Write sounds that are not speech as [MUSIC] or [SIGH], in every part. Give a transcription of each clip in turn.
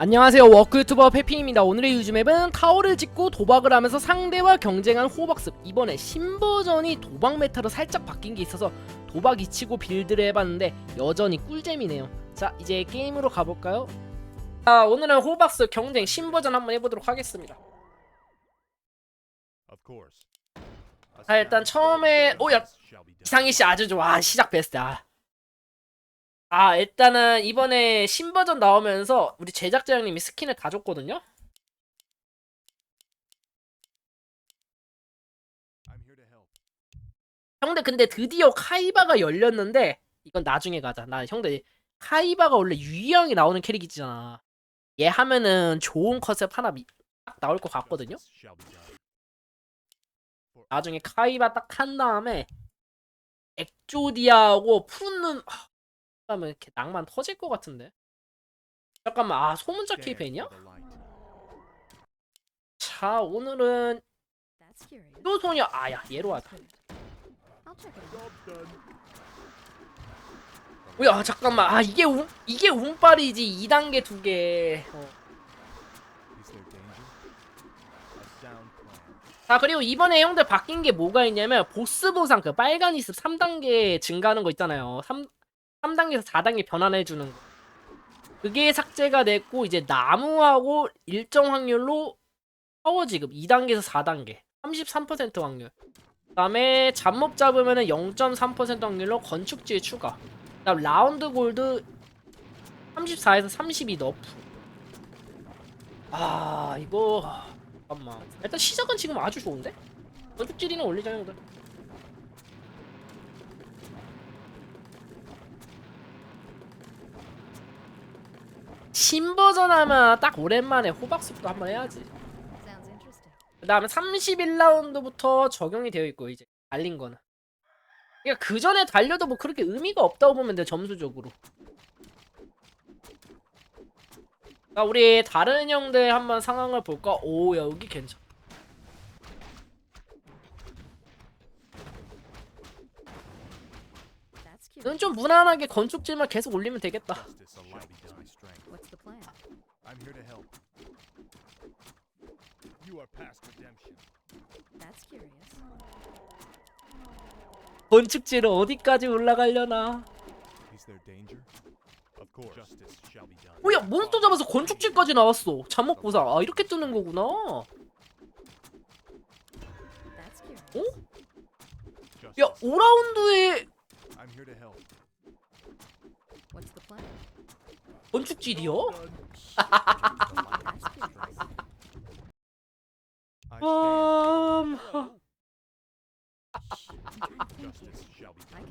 안녕하세요 워크 유튜버 페핑입니다 오늘의 유즈맵은 타워를 짓고 도박을 하면서 상대와 경쟁한 호박습 이번에 신버전이 도박 메타로 살짝 바뀐 게 있어서 도박 이치고 빌드를 해봤는데 여전히 꿀잼이네요 자 이제 게임으로 가볼까요? 자 오늘은 호박습 경쟁 신버전 한번 해보도록 하겠습니다. 자 일단 처음에 오야 이상희씨 아주 좋아 시작 베스트 아. 아 일단은 이번에 신버전 나오면서 우리 제작자 형님이 스킨을 다 줬거든요. 형들 근데 드디어 카이바가 열렸는데 이건 나중에 가자. 나 형들 카이바가 원래 유이형이 나오는 캐릭이잖아. 얘 하면은 좋은 컨셉 하나 미, 딱 나올 것 같거든요. 나중에 카이바 딱 한 다음에 엑조디아하고 푸른 눈 아, 하면 이렇게 낭만 터질 것 같은데. 잠깐만 아 소문자 light. 자 오늘은. 또 소녀 아야 얘로 하자. 뭐야 잠깐만 아 이게 운, 이게 운빨이지 2단계 두 개. 어. 자 그리고 이번에 형들 바뀐 게 뭐가 있냐면 보스 보상 그 빨간 이습 3단계 증가하는 거 있잖아요 3, 3단계에서 4단계 변환해 주는 거. 그게 삭제가 됐고 이제 나무하고 일정 확률로 파워 지급. 2단계에서 4단계. 33% 확률. 그 다음에 잡몹 잡으면 0.3% 확률로 건축지에 추가. 그 다음 라운드 골드 34에서 32 너프. 아 이거 잠깐만. 일단 시작은 지금 아주 좋은데? 건축질이는 올리자 형들 신버전 하면 딱 오랜만에 호박숲도 한번 해야지. 그 다음에 31라운드부터 적용이 되어 있고 이제 달린 거는 그러니까 그 전에 달려도 뭐 그렇게 의미가 없다고 보면 돼 점수적으로 자 우리 다른 형들 한번 상황을 볼까? 오 여기 괜찮 That's 넌 curious. 좀 무난하게 건축질만 계속 올리면 되겠다 Justice shall be done. My strength. What's the plan? I'm here to help. You are past redemption. That's curious. 건축질은 어디까지 올라가려나 Is there danger? Of course. Justice shall be done. 뭐야 몬스터 잡아서 건축질까지 나왔어 잠복 보상 아 이렇게 뜨는 거구나 That's curious. 어? Justice. 야 5라운드에 I'm here to help. What's the plan? 건축질이요? 음...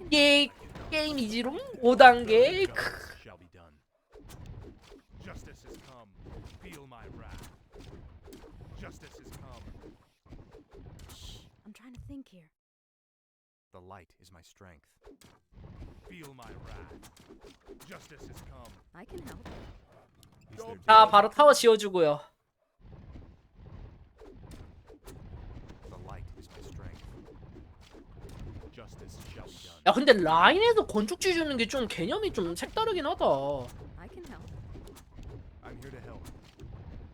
게 게임 이지롱 5단계. Justice has come. I'm trying to think here. The light is my strength. Feel my wrath. Justice has come. I can help. Is there 자 바로 타워 지어주고요 The light is my strength. Justice shall be done. 야 근데 라인에서 건축지 주는 게 좀 개념이 좀 색다르긴 하다 I can help. I'm here to help.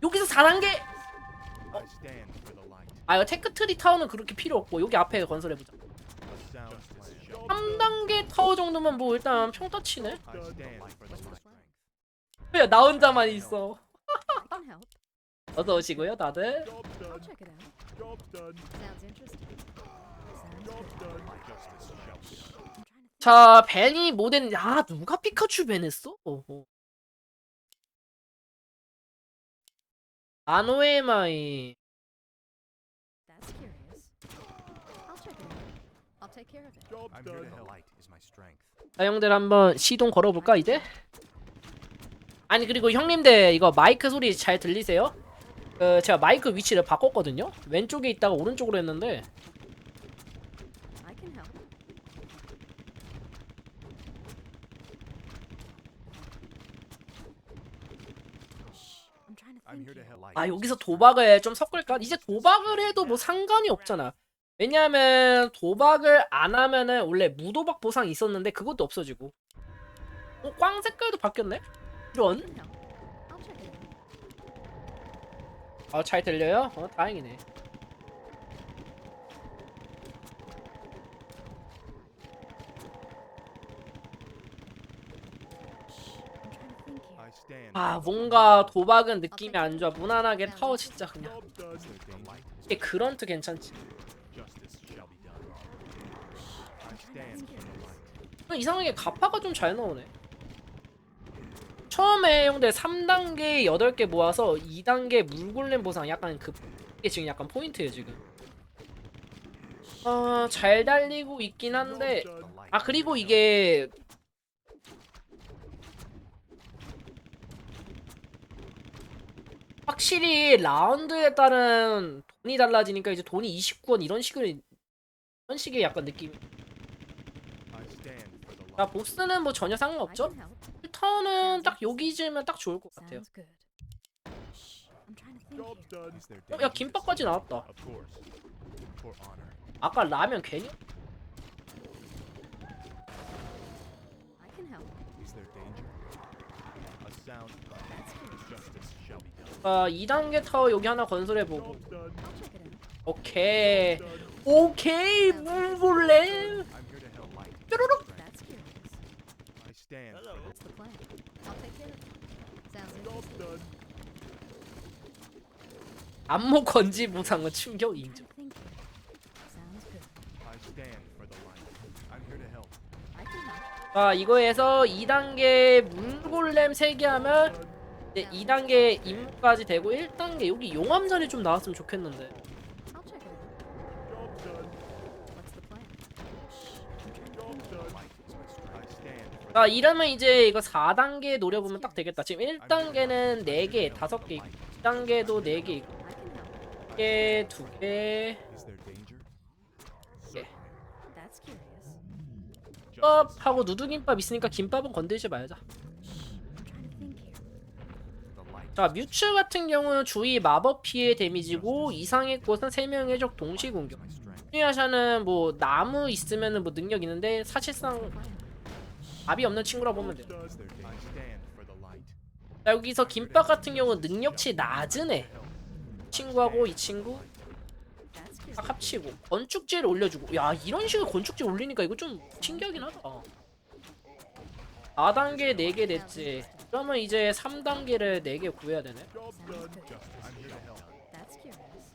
여기서 4단계 I stand for the light. 아 이거 테크트리 타워는 그렇게 필요 없고 여기 앞에 건설해보자. 3단계 타워 정도면 뭐 일단 평타 치네. 야 나 혼자만 있어. 어서 오시고요 다들. 자 벤이 모델 아 누가 피카츄 벤 했어? 어허. 아노에마이 That's curious. I'll check it out. I'll take care of it. Job I'm here to help. Light is my 형들 한번 시동 걸어볼까 이제? 아니 그리고 형님들 이거 마이크 소리 잘 들리세요? 그 제가 마이크 위치를 바꿨거든요? 왼쪽에 있다가 오른쪽으로 했는데 I can help. I'm trying to I'm think here to here. help. Light. 아 여기서 도박을 좀 섞을까? 이제 도박을 해도 뭐 상관이 없잖아 왜냐하면 도박을 안 하면은 원래 무도박 보상이 있었는데 그것도 없어지고 어? 꽝 색깔도 바뀌었네? 이런 I can help. I'll check it out. 아, 잘 들려요? 어, 다행이네. 아, 뭔가 도박은 느낌이 안 좋아. 무난하게 타워 진짜 그냥. 이게 그런트 괜찮지. Justice shall be done. I stand for the light. 어, 이상하게 가파가 좀 잘 나오네. 처음에 형들 3단계 8개 모아서 2단계 물골렘 보상 약간 그 이게 지금 약간 포인트예요 지금. 어, 잘 달리고 있긴 한데. 아 그리고 이게 확실히 라운드에 따른 돈이 달라지니까 이제 돈이 29원 이런 식으로 이런 식의 약간 느낌. Light. 보스는 뭐 전혀 상관없죠. 턴은 딱 여기쯤은 딱 좋을 것 같아요. 어, 야? 김밥까지 나왔다. 아까 라면 괜히. 아 2단계 타워 여기 하나 건설해 보고. Job done. I'll check it out. 오케이. 오케이 light. 뾰로록. That's stand. for What's the plan? I'll take care of it. Sounds interesting. done. 안목 건지 보상은 충격 인정. Think here. Sounds good. I stand for the light. I'm here to help. I can help. 자 이거에서 2단계 물골렘 3개 하면 이제 2단계 임무까지 되고 1단계 여기 용암전이 좀 나왔으면 좋겠는데 I'll check it out. Job done. What's the plan? Shh. I'm trying to Job think. done. Light is my strength. I 자 이러면 이제 이거 4단계 노려보면 딱 되겠다 지금 1단계는 4개 5개 2단계도 4개 있고 I can help. 2개 2개 Is there danger? 예. 김밥하고 누드김밥 있으니까 김밥은 건들지 말자. 자 뮤츠 같은 경우는 주위 마법 피해 데미지고 이상의 꽃은 3명의 적 동시 공격. 슈니아샤는 뭐 나무 있으면은 뭐 능력 있는데 사실상 답이 없는 친구라 보면 돼요 light. 자 여기서 김밥 같은 경우는 능력치 낮은 애. 친구하고 이 친구. 딱 합치고 건축지를 올려주고. 야 이런 식으로 건축지 올리니까 이거 좀 신기하긴 하다. 4단계 4개 됐지. 그러면 이제 3단계를 4개 구해야 되네 Job Sounds done. good. I'm here to help. That's curious.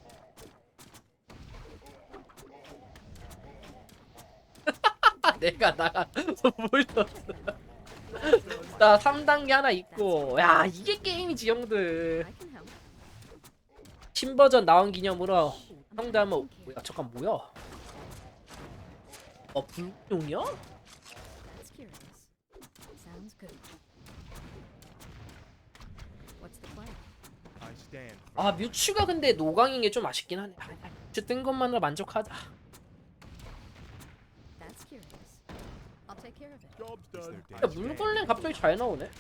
내가 나가 뭘 넣었어 자 3단계 하나 있고 야 이게 게임이지 형들. 신버전 나온 기념으로 형들 한번. 뭐야 잠깐 뭐야 어 불용이야? 아 뮤츠가 근데 노강인 게 좀 아쉽긴 하네 아, 뮤츠 뜬 것만으로 만족하자 That's curious. I'll 야? 물걸레 갑자기 잘 나오네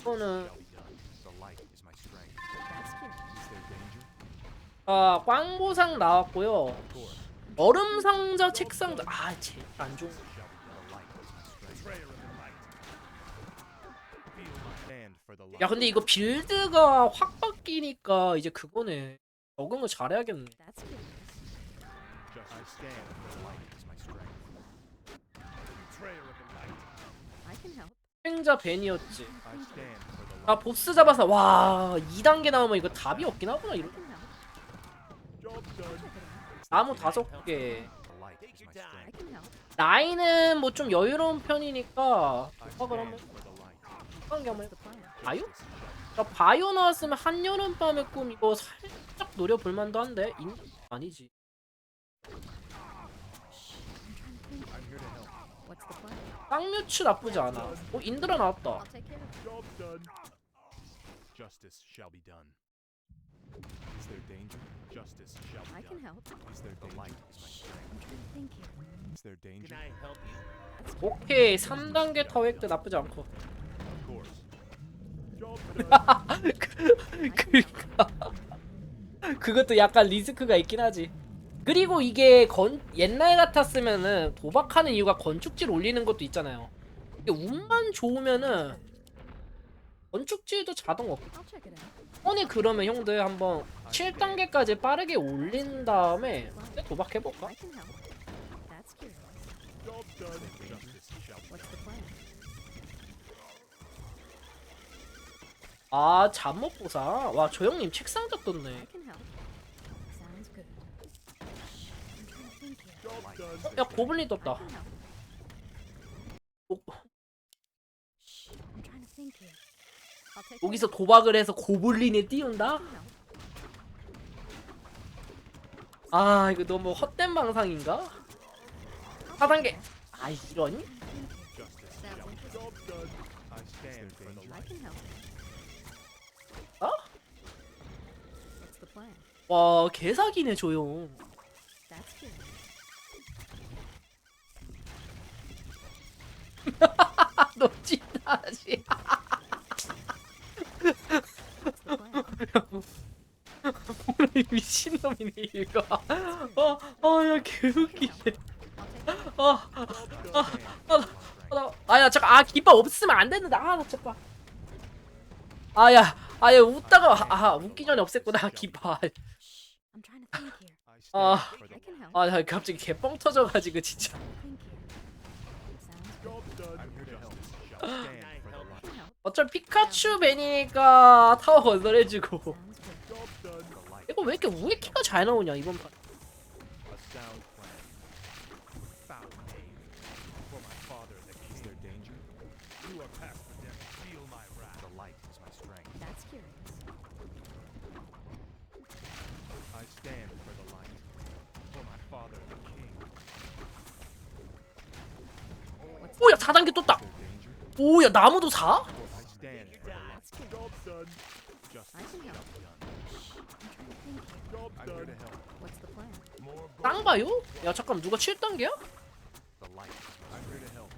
이거는? 아 꽝보상 나왔고요. 얼음 상자 책상자 아제안 좋은. 야 근데 이거 빌드가 확 바뀌니까 이제 그거네 적응을 잘해야겠네 That's curious. Just I stand for the light is my strength. betrayer of the light. I can help. 행자 벤이었지 I stand for the light. 아 보스 잡아서 와 2단계 나오면 이거 답이 없긴 하구나 이런. Job done. 나무 다섯 개 The light is my I strength. can help. 라인은 뭐좀 여유로운 편이니까 I 도박을 한번 stand for the light. 한개 한번 What's the plan? 바이오? Justice 자 바이오 나왔으면 한여름 밤의 꿈 이거 살 짝 노려볼 만도 한데 인... 아니지 help. 쌍뮤츠 나쁘지 않아 어 인드라 나왔다. Justice shall be done. Is there danger? Justice shall I be can done. help. Is there the light is my strength. Think here. Is there danger? That's 오케이 3단계 터획도 나쁘지 않고 Of course. Job done. 그니까 그것도 약간 리스크가 있긴 하지. 그리고 이게 건 옛날 같았으면은 도박하는 이유가 건축지를 올리는 것도 있잖아요. 이게 운만 좋으면은 건축지도 자동 out. 아니 그러면 형들 한번 7단계까지 빠르게 올린 다음에 그때 도박해볼까? 아 잠못 보사 와 저 형님 책상 잡던네 어, 야 고블린 떴다 여기서 도박을 해서 고블린에 띄운다? 아 이거 너무 헛된 망상인가? 4단계 아 이런? Justice Sounds shall be interesting. Job done. I stand for the I light. can help. 어? What's the plan? 와 개사기네 조용 plan? [LAUGHS] 미친놈이네 이거 어어야 개웃기네. 어 아. 아, 나, 아야 잠깐 아 기빠 없으면 안 되는데 아나 잠깐 아야 아야 웃다가 아 웃기 전에 없앴구나 Shh, I'm trying to think here. I stand 아. for the I can help. 아 나 갑자기 개뻥 터져가지고 진짜 Think here. Sounds good. Job done. I'm here to help. Shall stand for the I light. can help. 어차피 피카츄 벤이니까 타워 건설해주고 Sounds good. Job done. The light. 이거 왜 이렇게 우에 키가 잘 나오냐 이번 판 A sound plan. Foul name. For my father, the Is king. there danger? You are past the death. Feel my wrath. The light is my strength. That's curious. I stand for the light. For my father, the king. What's 오야 4단계 떴다? 오야 나무도 4? I stand for the light. That's curious. Job done. I Justice can shall help. be done. Shh, I'm trying to think here. Job I'm here to done. help. What's the plan? More gold. 땅 봐요? 야 잠깐 누가 7단계야? The light. I'm here to help.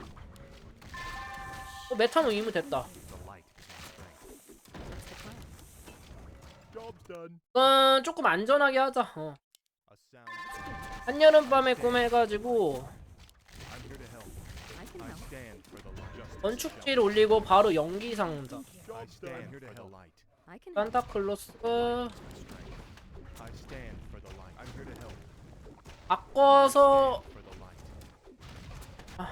어 메타노 이미 됐다. 음 조금 안전하게 하자 어. 한여름밤에 꿈 해가지고 I'm here to help. I can I help. stand for the light. Justice 건축지를 올리고 바로 연기 상자. 산타클로스. 바꿔서. Ah.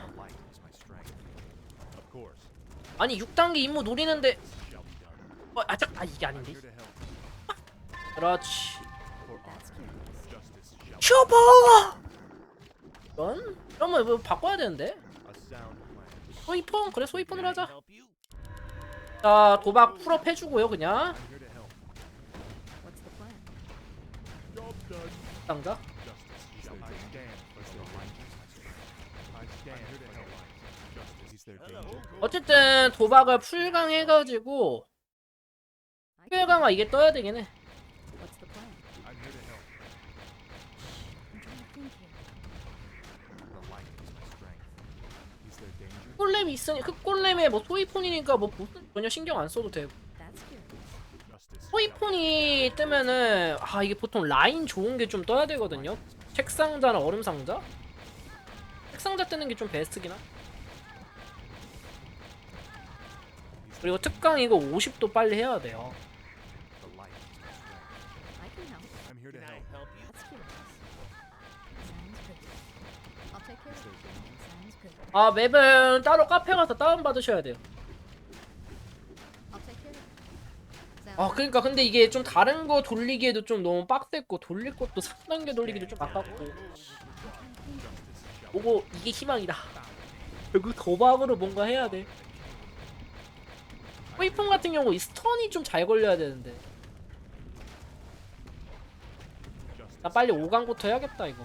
Course. 아니 6단계 임무 노리는데. 어, 아작 아 이게 아닌데. 그렇지 슈퍼 이런? 이러면 뭐 바꿔야 되는데. 소이폰? 그래 소이폰으로 하자? 자 도박 풀업 해주고요 그냥 danger? 어쨌든 도박을 풀강 해가지고 I can 후회 강화 이게 떠야 되긴 해 What's the plan? I'm here to help. I'm trying to think here. The light is my strength. Is there danger? 흑골렘 있으니 흑골렘에 뭐 소이폰이니까 뭐 보스 전혀 신경 안 써도 되고. 소이폰이 뜨면은 아 이게 보통 라인 좋은 게 좀 떠야 되거든요? 책상자나 얼음 상자? 책상자 뜨는 게 좀 베스트긴 하 그리고 특강 이거 50도 빨리 해야 돼요 아 맵은 따로 카페 가서 다운 받으셔야 돼요. 아 그러니까 근데 이게 좀 다른 거 돌리기에도 좀 너무 빡셌고 돌릴 것도 3단계 돌리기도 좀 아깝고. 오고 이게 희망이다. 결국 도박으로 뭔가 해야 돼. 소이폰 같은 경우 이 스턴이 좀 잘 걸려야 되는데. 나 빨리 5강부터 해야겠다 이거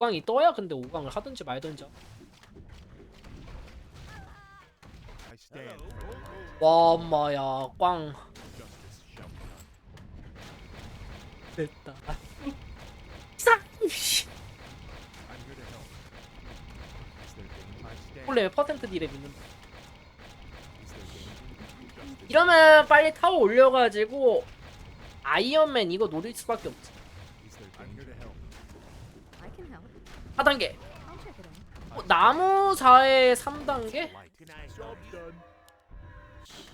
5강이 떠야 근데 5강을 하든지 말든지. 와 엄마야 꽝. 됐다 싹. 원래 퍼센트 딜에? Justice. 이러면 빨리 타워 올려가지고 아이언맨 이거 노릴 수밖에 없지 Is there I'm here danger? to help. I can help. 4단계 I'll check it out. 어, 나무사의 3단계? Job done.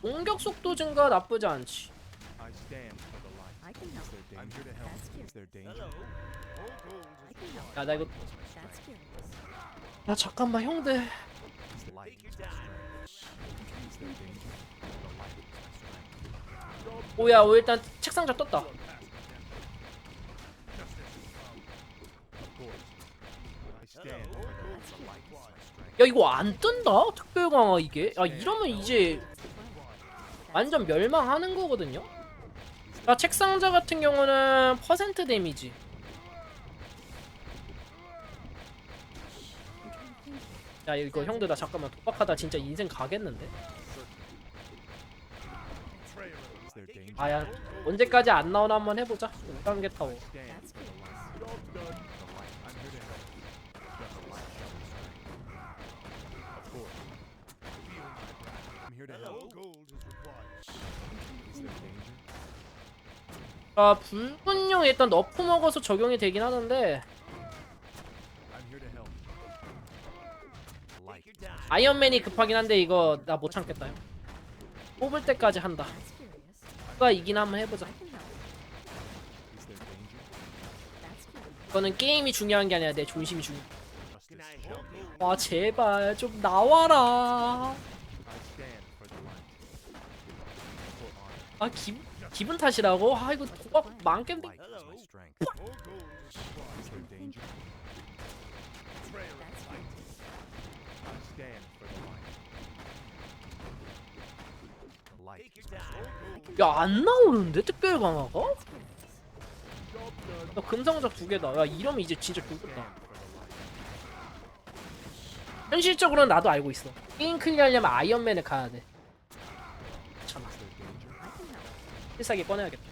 공격 속도 증가 나쁘지 않지. 야 나 이거. 야 잠깐만 형들. 오야 오 일단 책상자 떴다. Of course. I stand for the light. The light is my strength. 야 이거 안 뜬다? 특별 강화 이게? 야 이러면 이제 완전 멸망하는 거거든요. 자 책상자 같은 경우는 퍼센트 데미지. 야 이거 형들 나 잠깐만 도박하다 진짜 인생 가겠는데? 아야 언제까지 안 나오나 한번 해보자. 5단계 타워. Stand That's for the curious. light. Job done. The light. I'm here to help. Justice shall be strength. Of course. I'm here to help. Is there danger? 아 붉은용 일단 너프 먹어서 적용이 되긴 하는데 아이언맨이 급하긴 한데 이거 나 못 참겠다. 형. 뽑을 때까지 한다. 누가 이긴 한번 해보자. 이거는 게임이 중요한 게 아니라 내 존심이 중요. 와 제발 좀 나와라. I stand for the light. For honor. 아 기, 기분 탓이라고? 아 이거 도박 망겠는데 Light is my strength. Is there danger? That's curious. I stand for the light. The light is my strength. 야안 나오는데 특별 강화가? 야 금상자 두 개다. 야 이러면 이제 진짜 죽겠다. 현실적으로는 나도 알고 있어. 게임 클리어하려면 아이언맨을 가야 돼. 참아. Is there danger? I can help. 필살기 꺼내야겠다.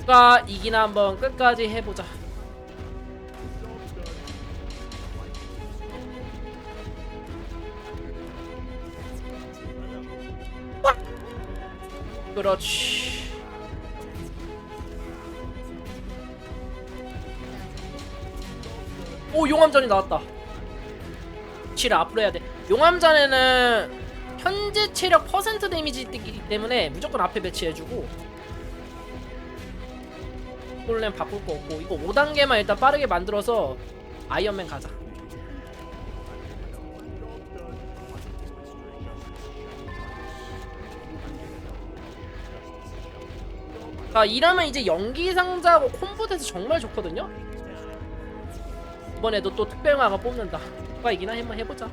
누가 이기나 한번 끝까지 해보자. 그렇지. 오 용암전이 나왔다. 치를 앞으로 해야 돼. 용암전에는 현재 체력 퍼센트 데미지 뜨기 때문에 무조건 앞에 배치해주고 폴렘 바꿀 거 없고 이거 5단계만 일단 빠르게 만들어서 아이언맨 가자. 자 이러면 이제 연기 상자하고 콤보 돼서 정말 좋거든요. 이번에도 또 특별마가 뽑는다. 누가 이기나 한번 해보자.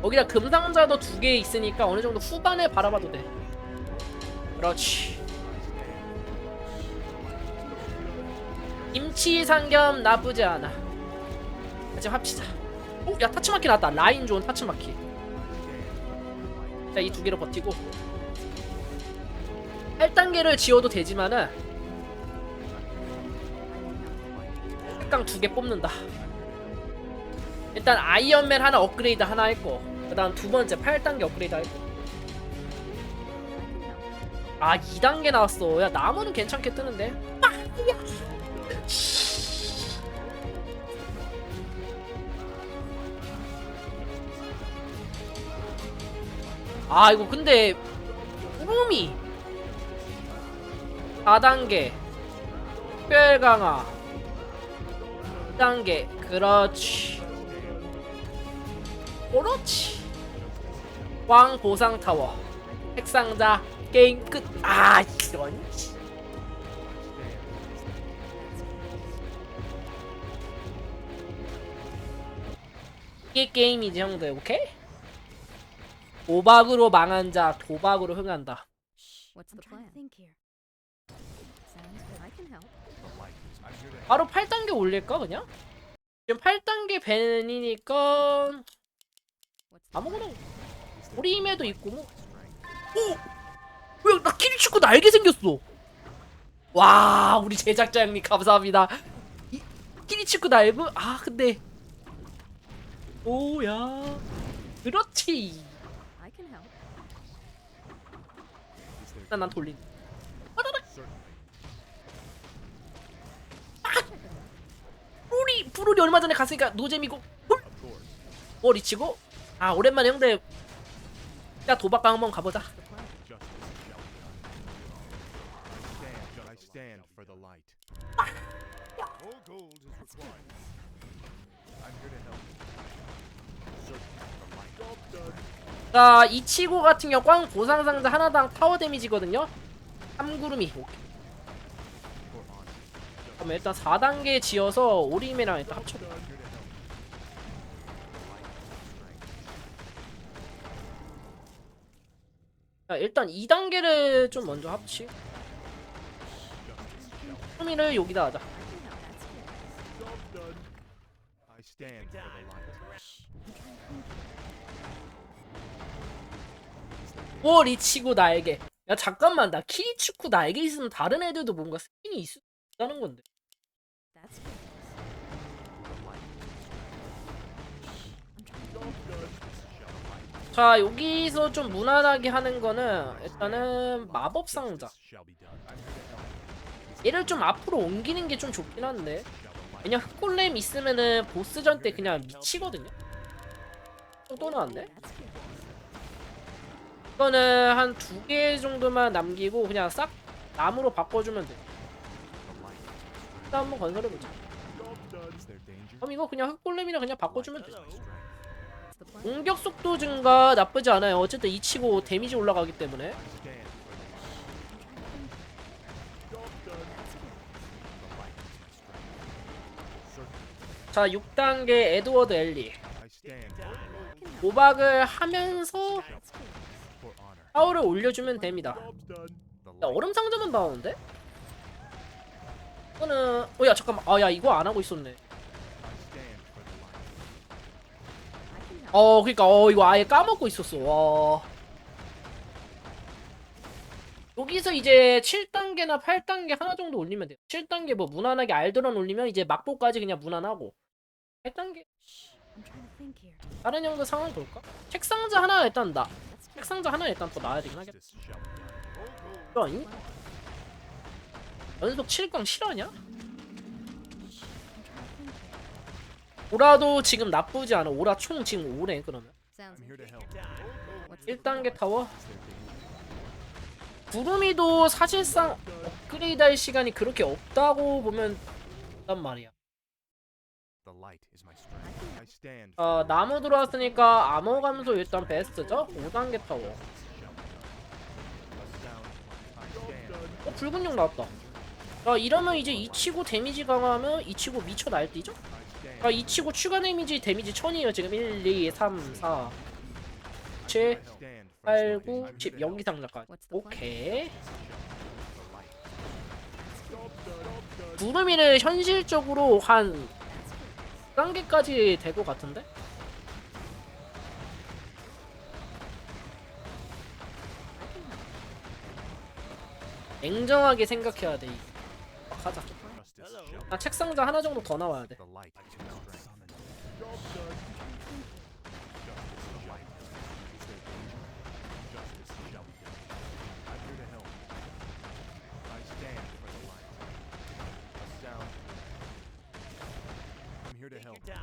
거기다 금상자도 두 개 있으니까 어느 정도 후반에 바라봐도 돼. 그렇지. 삼겹 나쁘지 않아. 같이 합치자. 오, 야 타츠마키 나왔다. 라인 좋은 타츠마키. 자, 이 두 개로 버티고 8단계를 지워도 되지만은 특강 두 개 뽑는다. 일단 아이언맨 하나 업그레이드 하나 했고 그 다음 두 번째 8단계 업그레이드 했고 아 2단계 나왔어. 야 나무는 괜찮게 뜨는데. 아 이거 근데 구름이 4단계 특별 강화. 2단계 그렇지. 그렇지. 왕 보상 타워. 핵상자 게임 끝아 이런. 이게 게임이지 형들. 오케이? 도박으로 망한 자 도박으로 흥한다. What's the plan? 바로 8단계 올릴까 그냥? 지금 8단계 밴이니까 What's the 아무거나 우리임에도 있고 뭐? 오! 왜 나 키리치고 날개 생겼어 와 우리 제작자 형님 감사합니다 이, 키리치쿠 다이브? 아 근데 오야 그렇지 일단 난 돌린 certainly? I'll check it out. 브루리 얼마 전에 갔으니까 노잼이고 홀 Of course. 머리치고 아 오랜만에 형들 야 도박강 한번 가보자. I. 자 이치고 같은 경우 꽝 보상 상자 하나당 타워 데미지거든요 3구름이 오케이. 그럼 일단 4단계 지어서 오림이랑 일단 합쳐. 자, 일단 2단계를 좀 먼저 합치 오림이를 여기다 하자. 오 리치고 날개 야 잠깐만 나 키리츠쿠 날개 있으면 다른 애들도 뭔가 스킨이 있다는 건데 자 여기서 좀 무난하게 하는 거는 일단은 마법 상자. 얘를 좀 앞으로 옮기는 게 좀 좋긴 한데. 왜냐 흑골렘 있으면은 보스전 때 그냥 미치거든요? That's curious. 이거는 한 두 개 정도만 남기고 그냥 싹 나무로 바꿔주면 돼. 일단 한번 건설해보자? 그럼 이거 그냥 흑골렘이랑 그냥 바꿔주면 돼 공격 속도 증가 나쁘지 않아요 어쨌든 이 치고 데미지 올라가기 때문에. 자 6단계 에드워드 엘리. 도박을 하면서. 파워를 올려주면 됩니다 야. 얼음 상자만 나오는데? 이거는 어야 잠깐만 아야 이거 안 하고 있었네 어 그니까 어 이거 아예 까먹고 있었어 와 여기서 이제 7단계나 8단계 하나 정도 올리면 돼요 7단계 뭐 무난하게 알드런 올리면 이제 막보까지 그냥 무난하고 8단계 I'm trying to think here. 다른 형도 상황 볼까? 책상자 하나 일단 나. 책상자 하나 일단 더 나야 되긴 하겠다 gold. 아니? 연속 7강 실화냐? 오라도 지금 나쁘지 않아 오라 총 지금 5래 그러면 Sounds I'm here to good. help. What's the 1단계 타워? 구름이도 사실상 업그레이드 할 시간이 그렇게 없다고 보면 단 말이야. 어, 나무 들어왔으니까 암호 감소 일단 베스트죠? 5단계 타워. 어 붉은 용 나왔다 자 이러면 이제 이치고 데미지 강화하면 이치고 미쳐 날뛰죠? Stand. 자 이치고 추가 데미지 데미지 1000이에요 지금 1, 2, 3, 4 I 7, stand for the 8, light. 9, I'm 10 here to 여기 상자까지? 오케이. 구름이는 현실적으로 한 That's curious. 4단계까지 될 것 같은데? 냉정하게 생각해야 돼 막 하자 be 아 책상자 하나 정도 더 나와야 돼 The light is my strength. Job done. Justice shall be done. Is there danger? Justice shall be done. I'm here to help. I stand for the light. A sound. I'm here to help. I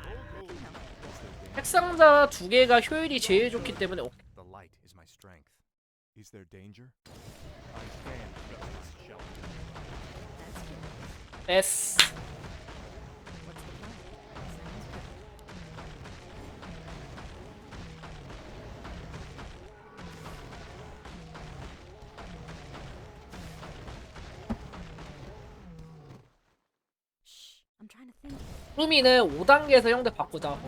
can help. Is there danger? 책 상자 두 개가 효율이 제일 좋기 때문에 오케이. The light is my strength. Is there danger? I stand. Justice shall be done. That's curious. 됐어. 루미는 5단계에서 형들 바꾸자고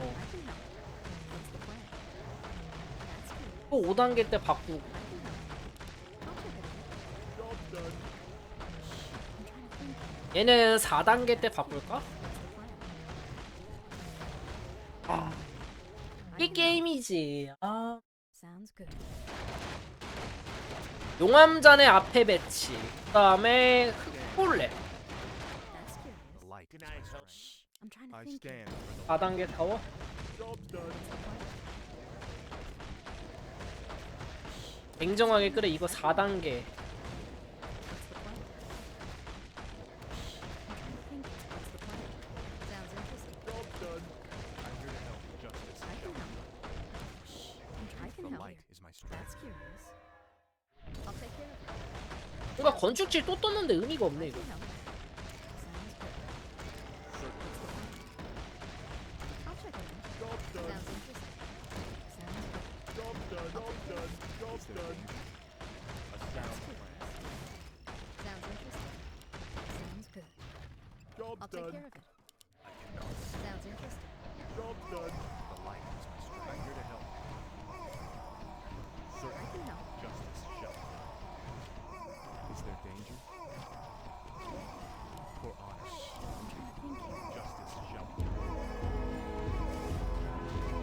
That's good. 또 5단계 때 바꾸고. 얘는 4단계 때 바꿀까? 아, 이. 게임이지 아. 용암잔의 앞에 배치 그 다음에 the 4단계 타워 job's done. 냉정하게 그래 이거 4단계 What's the plan? I'm trying to think. What's the plan? Sounds interesting. Job's done. I'm here to help. Justice I shall can be help. done. I can The help light here. is my strength. That's curious. I'll take care of it. 뭔가 건축질 또 떴는데 의미가 없네 이거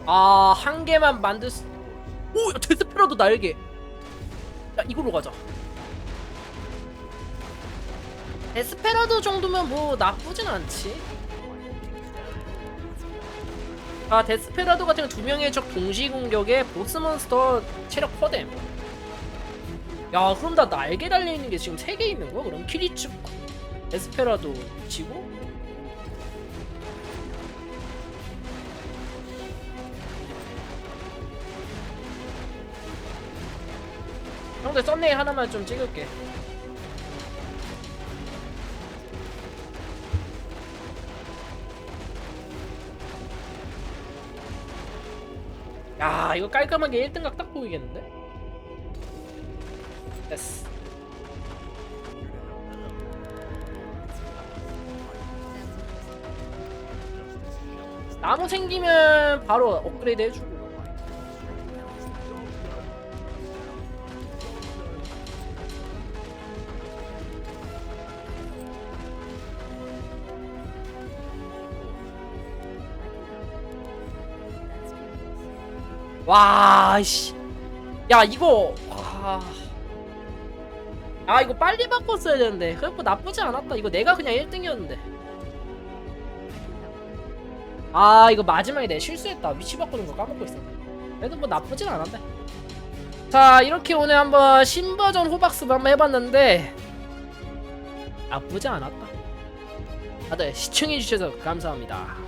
아 한 개만 만들 수... 오! 야, 데스페라도 날개. 야 이걸로 가자. 데스페라도 정도면 뭐 나쁘진 않지. 아 데스페라도 같은 경우 두 명의 적 동시 공격에 보스 몬스터 체력 퍼뎀 야 그럼 다 날개 달려 있는 게 지금 세 개 있는 거야? 그럼 키리츠 데스페라도 치고 형들 썸네일 하나만 좀 찍을게 야 이거 깔끔하게 1등각 딱 보이겠는데? 됐어. 나무 생기면 바로 업그레이드 해주고 와, 씨. 야, 이거. 와. 아, 이거 빨리 바꿨어야 되는데. 그래도 나쁘지 않았다. 이거 내가 그냥 1등이었는데. 아, 이거 마지막에 내 실수했다. 위치 바꾸는 거 까먹고 있었네. 그래도 뭐 나쁘진 않았네. 자, 이렇게 오늘 한번 신버전 호박습 한번 해봤는데. 나쁘지 않았다. 다들 시청해주셔서 감사합니다.